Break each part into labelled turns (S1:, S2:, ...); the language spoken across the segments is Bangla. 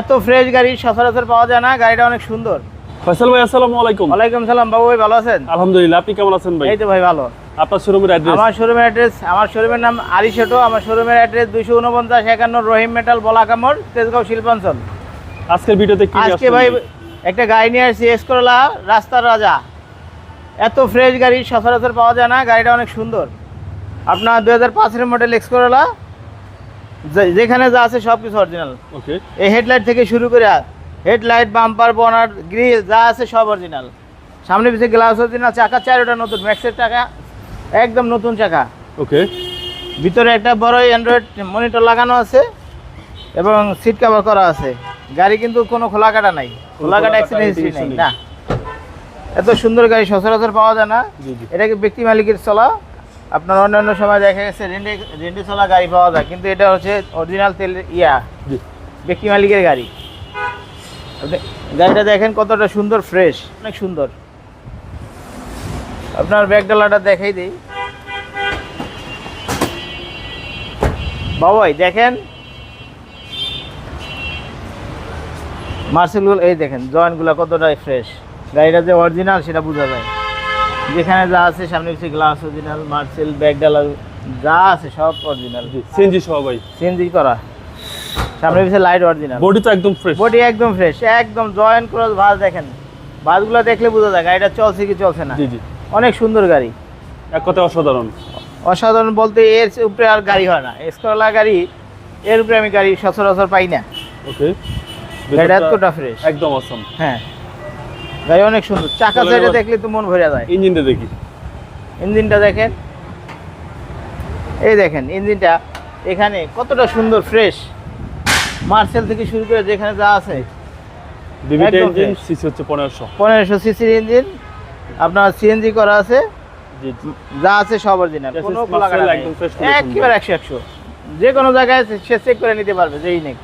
S1: এত ফ্রেশ গাড়ি সচরাচর পাওয়া যায় না গাড়িটা অনেক সুন্দর।
S2: ফয়সাল ভাই আসসালামু আলাইকুম।
S1: ওয়ালাইকুম সালাম বাবু ভাই ভালো আছেন?
S2: আলহামদুলিল্লাহ আপনি কেমন আছেন ভাই?
S1: এই তো ভাই ভালো।
S2: আপনার শোরুমের অ্যাড্রেস
S1: আমার শোরুমের অ্যাড্রেস আমার শোরুমের নাম আরিশটো আমার শোরুমের অ্যাড্রেস দুইশো উনপঞ্চাশ একান্ন রহিম মেটাল বলাকামর তেজগাঁও শিল্পাঞ্চল।
S2: আজকের ভিডিওতে কি
S1: আজকে ভাই একটা গাড়ি নিয়ে আসছি এসকরলা রাস্তার রাজা। এত ফ্রেশ গাড়ি সচরাচর পাওয়া যায় না গাড়িটা অনেক সুন্দর। আপনার দু হাজার পাঁচের মডেল এক্সকরলা যেখানে যা আছে সব কিছু অরিজিনাল
S2: ওকে
S1: এই হেডলাইট থেকে শুরু করে হেডলাইট বাম্পার বনার গ্রিল যা আছে সব অরিজিনাল সামনে পিছিয়ে গ্লাস অরিজিনাল চাকা চারোটা নতুন ম্যাক্সের চাকা একদম নতুন চাকা।
S2: ওকে
S1: ভিতরে একটা বড় অ্যান্ড্রয়েড মনিটর লাগানো আছে এবং সিট কভার করা আছে। গাড়ি কিন্তু কোনো খোলা কাটা নাই। খোলা কাটা অ্যাক্সিডেন্ট হিস্ট্রি না। এত সুন্দর গাড়ি সচরাচর পাওয়া যায় না। এটাকে ব্যক্তি মালিকের চলা। আপনার অন্যান্য সময় দেখা গেছে রেন্টে রেন্টে চলা গাড়ি পাওয়া যায় কিন্তু এটা হচ্ছে অরিজিনাল তেল ইয়া ব্যক্তি মালিকের গাড়ি। গাড়িটা দেখেন কতটা সুন্দর ফ্রেশ অনেক সুন্দর। আপনার ব্যাগ ডালাটা দেখাই দিই। বাবাই দেখেন। মার্সেলগুলো এই দেখেন জয়েন্টগুলো কতটাই ফ্রেশ গাড়িটা যে অরিজিনাল সেটা বোঝা যায়। যেখানে যা আছে সামনে পিছিয়ে গ্লাস অরিজিনাল মার্সেল ব্যাগ ডালা যা আছে সব অরিজিনাল
S2: সিএনজি সহ ভাই।
S1: সিএনজি করা। সামনে পিছিয়ে লাইট অরিজিনাল
S2: বডি তো একদম ফ্রেশ
S1: বডি একদম ফ্রেশ একদম জয়েন্ট ক্রস ভাঁজ দেখেন। ভাঁজগুলো দেখলে বোঝা যায় গাড়িটা চলছে কি চলছে না।
S2: জি জি।
S1: অনেক সুন্দর গাড়ি।
S2: এক কথায় অসাধারণ।
S1: অসাধারণ বলতে এর উপরে আর গাড়ি হয় না। এসকলা গাড়ি এর উপরে আমি গাড়ি সচরাচর পাই না।
S2: ওকে
S1: গাড়িটা এতটা ফ্রেশ
S2: একদম অসম
S1: হ্যাঁ। গাড়ি অনেক সুন্দর। চাকা সাইডে দেখলে তো মন ভরে যায়।
S2: ইঞ্জিনটা দেখি।
S1: ইঞ্জিনটা দেখেন। এই দেখেন ইঞ্জিনটা এখানে কতটা সুন্দর ফ্রেশ মার্সেল থেকে শুরু করে যেখানে যা আছে।
S2: ইঞ্জিন সিসি হচ্ছে পনেরোশো।
S1: পনেরোশো সিসির ইঞ্জিন আপনার সিএনজি করা আছে। যা আছে সব অরিজিনাল কোনো একেবারে একশো একশো। যে কোনো জায়গায় সে চেক করে নিতে পারবে যেই নেই।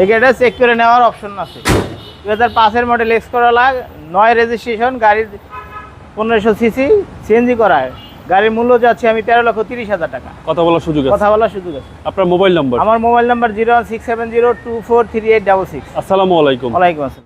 S1: এই গাড়িটা চেক করে নেওয়ার অপশন আছে। দু হাজার পাঁচের মডেল এক্স করালা নয় রেজিস্ট্রেশন গাড়ির পনেরোশো সিসি সিএনজি করায়। গাড়ির মূল্য যাচ্ছে আমি তেরো লক্ষ তিরিশ হাজার টাকা।
S2: কথা বলার সুযোগ
S1: কথা বলার সুযোগ আছে।
S2: আপনার মোবাইল নাম্বার
S1: আমার mobile number zero six seven zero two four three eight double six
S2: আসসালামু আলাইকুম।
S1: ওয়ালাইকুম আসসালাম।